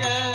கேட்க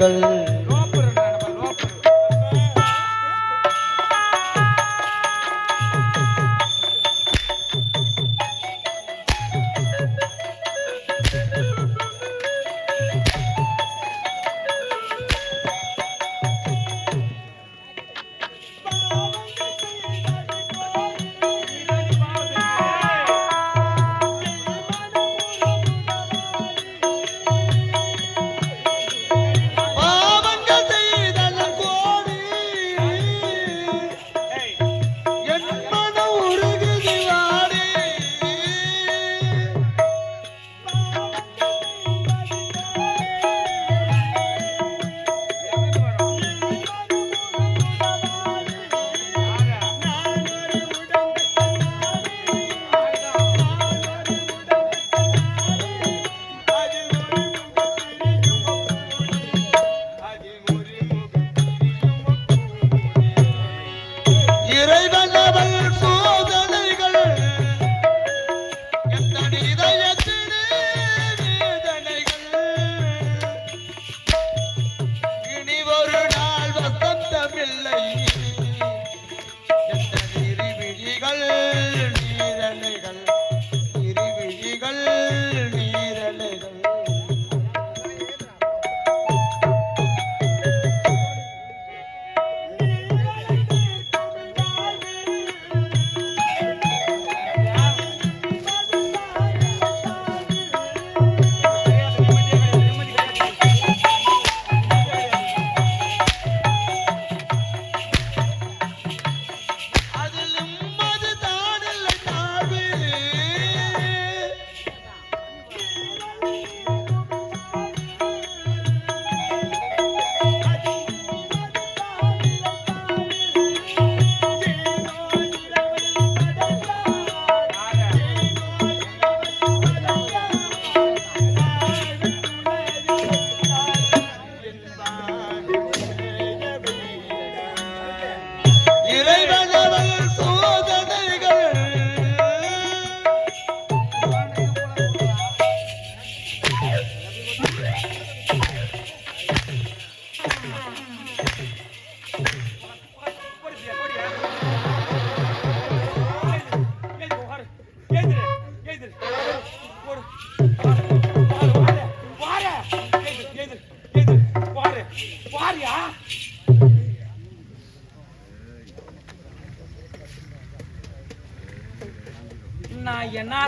வரும்.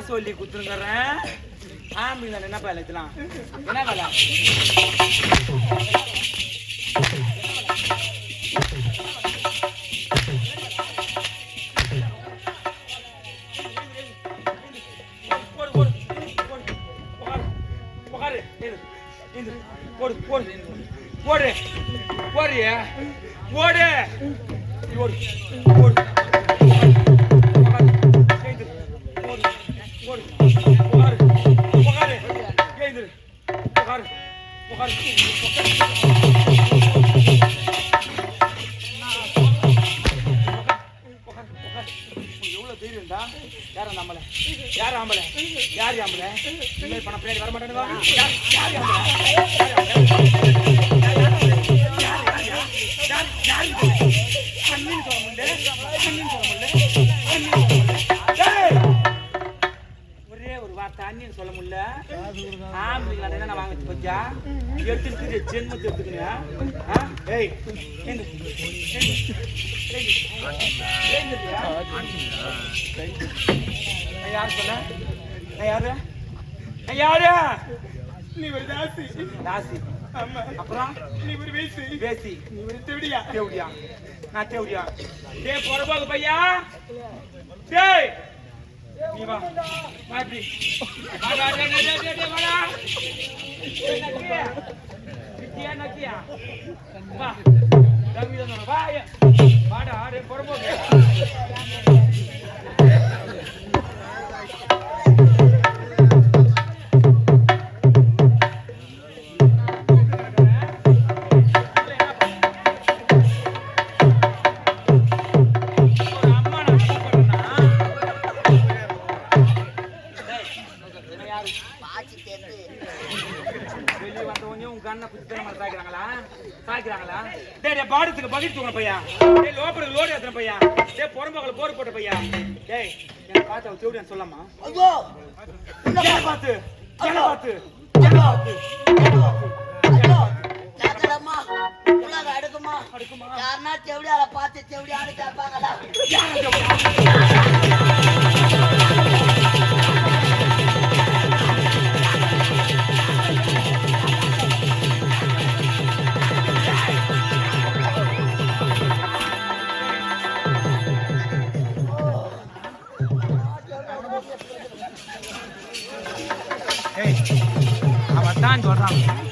சொல்லி குத்துருங்கறேன் ஆம்பி தானே என்ன வேலை இதெல்லாம் என்ன வேலை போடு, போடு, போடு. போடு, போடு. போடு. போடு. யார் அந்த ஆம்பளை? யார் ஆம்பளை? யார் ஆம்பளை? இனிமேல் பணம் பின்னாடி வர மாட்டேனுவா? யார் யார் ஆம்பளை? யார் ஆம்பளை? யார் யார் யார்? யார் யார் சொல்ல முடியல? அண்ணின்னு சொல்ல நான் என்ன வாங்கிட்டு பத்தியா எடுத்துட்டு ஜென்மத்தை எடுத்துக்கங்க ஆ? ஏய் யார் சொன்ன யாரு யாரு நீ ஒரு தாசி ராசி அப்புறம் நீ ஒரு வேசி பேசி நீ ஒரு தேவடியா தேவடியா நான் தேவடியா டேய் பொறப்பாக பையா டேய் நீ வா. வா இப்படி. வா வா டேய் டேய் டேய் வாடா நக்கியா? நக்கியா? வா. தான் வாடா சாய்க்கிறாங்களா? சாய்க்கிறாங்களா? டேய் டேய் பாடத்துக்கு பகிர்ந்து தூக்குற பையா. டேய் லோப்பருக்கு லோடு ஏத்துற பையா. டேய் புறம்போக்கல போர் போட்ட பையா. டேய் என்ன பார்த்து அவ தேவடியான்னு சொல்லாமா? ஐயோ! என்ன பார்த்து? என்ன பார்த்து? என்ன பார்த்து என்ன பார்த்து கேட்கலாமா உலக அடுக்குமா? அடுக்குமா? யாருன்னா செவிடியால பார்த்து செவிடியான்னு கேட்பாங்களா? தான் சொல்கிறாங்க